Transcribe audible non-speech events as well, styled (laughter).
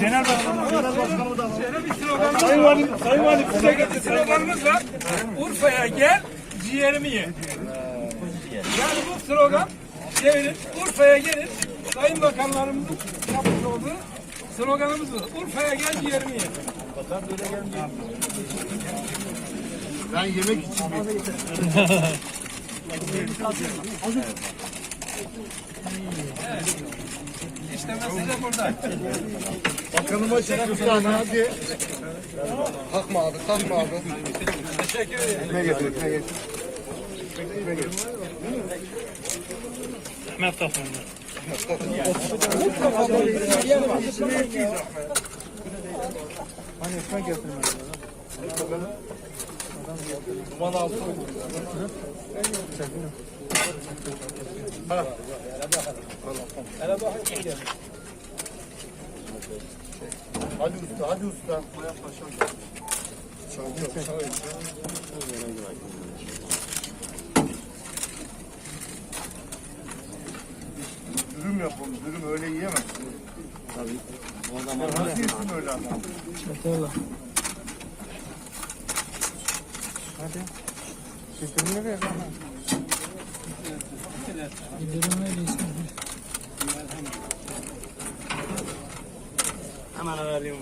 Genel başkanımız, genel başkanımız da var. Sayın. Valim, Sayın Valim size getirsin. sloganımız var. Urfa'ya gel, ciğerimi ye. Yani bu slogan devrin Urfa'ya gelin. Sayın Bakanlarımızın yapmış olduğu sloganımız bu. Urfa'ya gel, ciğerimi ye. Ben yemek için (laughs) İşte mesele burada. Bakanıma çek bir tane hadi. Kalkma abi, kalkma abi. Teşekkür ederim. Ne getir, ne getir. Mehmet Tafman'da. Hadi usta, hadi usta. Dürüm yapalım, dürüm öyle yiyemezsin. Tabii. Nasıl yesin öyle ama? Hemen arayayım.